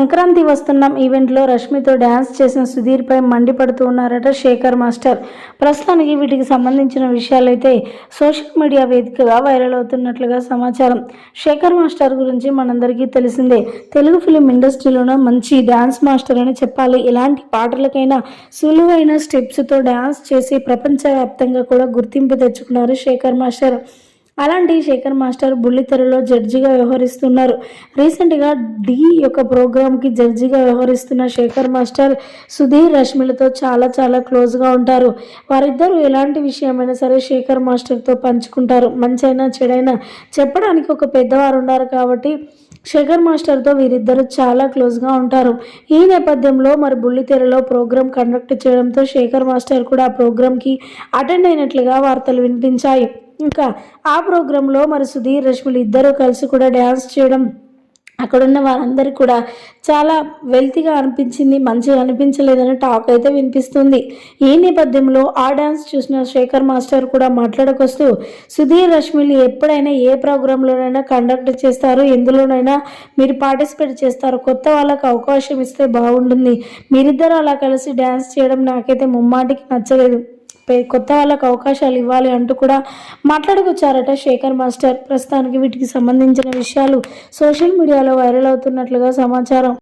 సంక్రాంతి వస్తున్నాం ఈవెంట్లో రష్మితో డ్యాన్స్ చేసిన సుధీర్పై మండిపడుతూ ఉన్నారట శేఖర్ మాస్టర్. ప్రస్తుతానికి వీటికి సంబంధించిన విషయాలైతే సోషల్ మీడియా వేదికగా వైరల్ అవుతున్నట్లుగా సమాచారం. శేఖర్ మాస్టర్ గురించి మనందరికీ తెలిసిందే. తెలుగు ఫిలిం ఇండస్ట్రీలోనూ మంచి డ్యాన్స్ మాస్టర్ అని చెప్పాలి. ఎలాంటి పాటలకైనా సులువైన స్టెప్స్తో డ్యాన్స్ చేసి ప్రపంచవ్యాప్తంగా కూడా గుర్తింపు తెచ్చుకున్నారు శేఖర్ మాస్టర్. అలాంటి శేఖర్ మాస్టర్ బుల్లితెరలో జడ్జిగా వ్యవహరిస్తున్నారు. రీసెంట్గా డి యొక్క ప్రోగ్రామ్కి జడ్జిగా వ్యవహరిస్తున్న శేఖర్ మాస్టర్ సుధీర్ రష్మిలతో చాలా చాలా క్లోజ్గా ఉంటారు. వారిద్దరూ ఎలాంటి విషయమైనా సరే శేఖర్ మాస్టర్తో పంచుకుంటారు. మంచైనా చెడైనా చెప్పడానికి ఒక పెద్దవారు ఉన్నారు కాబట్టి శేఖర్ మాస్టర్తో వీరిద్దరూ చాలా క్లోజ్గా ఉంటారు. ఈ నేపథ్యంలో మరి బుల్లితెరలో ప్రోగ్రాం కండక్ట్ చేయడంతో శేఖర్ మాస్టర్ కూడా ఆ ప్రోగ్రాంకి అటెండ్ అయినట్లుగా వార్తలు వినిపించాయి. ఇంకా ఆ ప్రోగ్రాంలో మరి సుధీర్ రష్మిలు ఇద్దరు కలిసి కూడా డ్యాన్స్ చేయడం అక్కడున్న వారందరికీ కూడా చాలా వెల్తీగా అనిపించింది మంచిగా అనిపించలేదని టాక్ అయితే వినిపిస్తుంది. ఈ నేపథ్యంలో ఆ డ్యాన్స్ చూసిన శేఖర్ మాస్టర్ కూడా మాట్లాడకొస్తూ సుధీర్ రష్మిలు ఎప్పుడైనా ఏ ప్రోగ్రాంలోనైనా కండక్ట్ చేస్తారు? ఎందులోనైనా మీరు పార్టిసిపేట్ చేస్తారు? కొత్త వాళ్ళకి అవకాశం ఇస్తే బాగుంటుంది. మీరిద్దరూ అలా కలిసి డ్యాన్స్ చేయడం నాకైతే ముమ్మాటికి నచ్చలేదు. కొత్త వాళ్ళకు అవకాశాలు ఇవ్వాలి అంటూ కూడా మాట్లాడుకొచ్చారట శేఖర్ మాస్టర్. ప్రస్తుతానికి వీటికి సంబంధించిన విషయాలు సోషల్ మీడియాలో వైరల్ అవుతున్నట్లుగా సమాచారం.